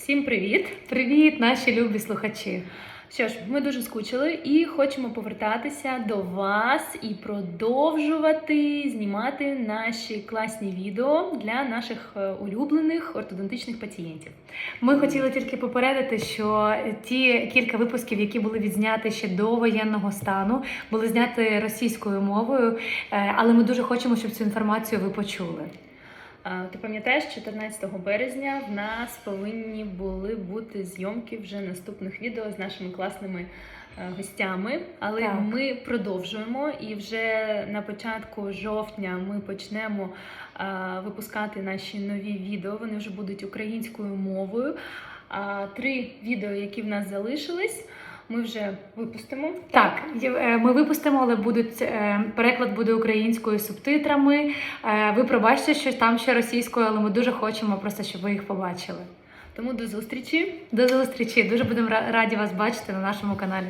Всім привіт! Привіт, наші любі слухачі. Що ж, ми дуже скучили і хочемо повертатися до вас і продовжувати знімати наші класні відео для наших е, улюблених ортодонтичних пацієнтів. Ми хотіли тільки попередити, що ті кілька випусків, які були відзняті ще до воєнного стану, були зняті російською мовою, е, але ми дуже хочемо, щоб цю інформацію ви почули. Ти пам'ятаєш, 14 березня в нас повинні були бути зйомки вже наступних відео з нашими класними е, гостями, але Так. ми продовжуємо і вже на початку жовтня ми почнемо випускати наші нові відео. Вони вже будуть українською мовою. А три відео, які в нас залишились, ми вже випустимо. Так, е, ми випустимо, але будуть е, переклад буде українською з субтитрами. Е, Ви пробачте, що там ще російською, але ми дуже хочемо просто, щоб ви їх побачили. Тому до зустрічі! До зустрічі! Дуже будемо раді вас бачити на нашому каналі.